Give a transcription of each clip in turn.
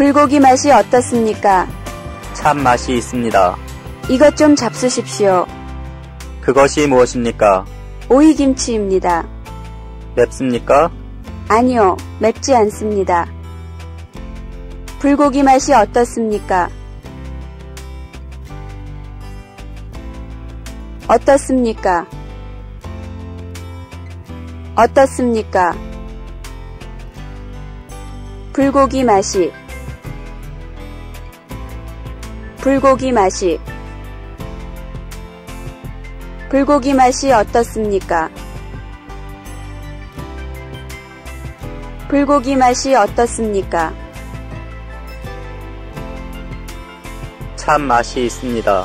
불고기 맛이 어떻습니까? 참 맛이 있습니다. 이것 좀 잡수십시오. 그것이 무엇입니까? 오이김치입니다. 맵습니까? 아니요, 맵지 않습니다. 불고기 맛이 어떻습니까? 어떻습니까? 어떻습니까? 불고기 맛이 불고기 맛이 불고기 맛이 어떻습니까? 불고기 맛이 어떻습니까? 참 맛이 있습니다.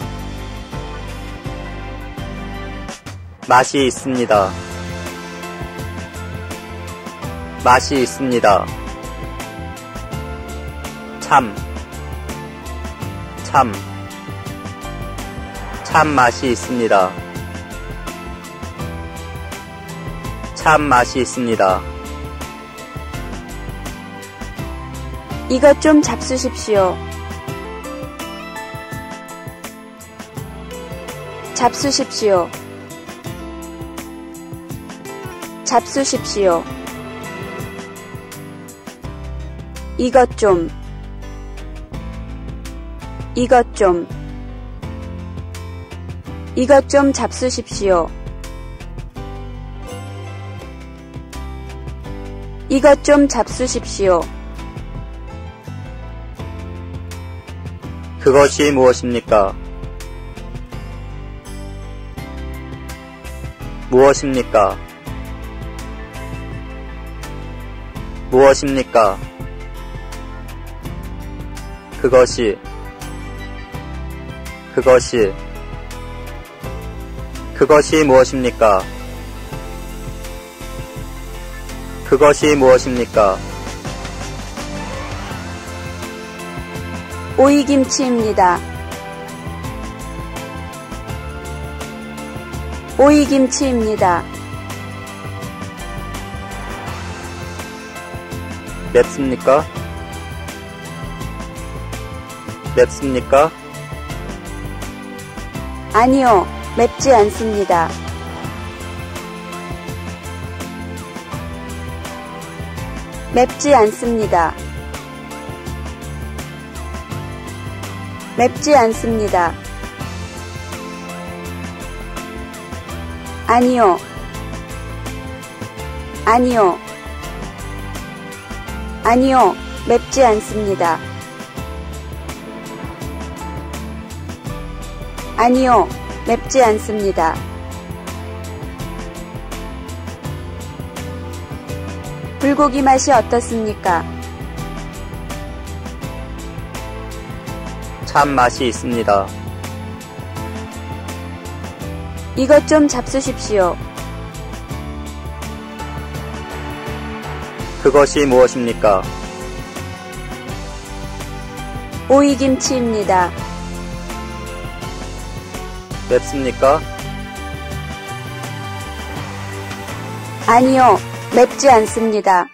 맛이 있습니다. 맛이 있습니다. 참, 참, 참 맛이 있습니다. 참 맛이 있습니다. 이것 좀 잡수십시오. 잡수십시오. 잡수십시오. 이것 좀. 이것 좀. 이것 좀 잡수십시오. 이것 좀 잡수십시오. 그것이 무엇입니까? 무엇입니까? 무엇입니까? 그것이 그것이 그것이 무엇입니까? 그것이 무엇입니까? 오이김치입니다. 오이김치입니다. 맵습니까? 맵습니까? 아니요, 맵지 않습니다. 맵지 않습니다. 맵지 않습니다. 아니요. 아니요. 아니요. 맵지 않습니다. 아니요. 맵지 않습니다. 불고기 맛이 어떻습니까? 참 맛이 있습니다. 이것 좀 잡수십시오. 그것이 무엇입니까? 오이김치입니다. 맵습니까? 아니요, 맵지 않습니다.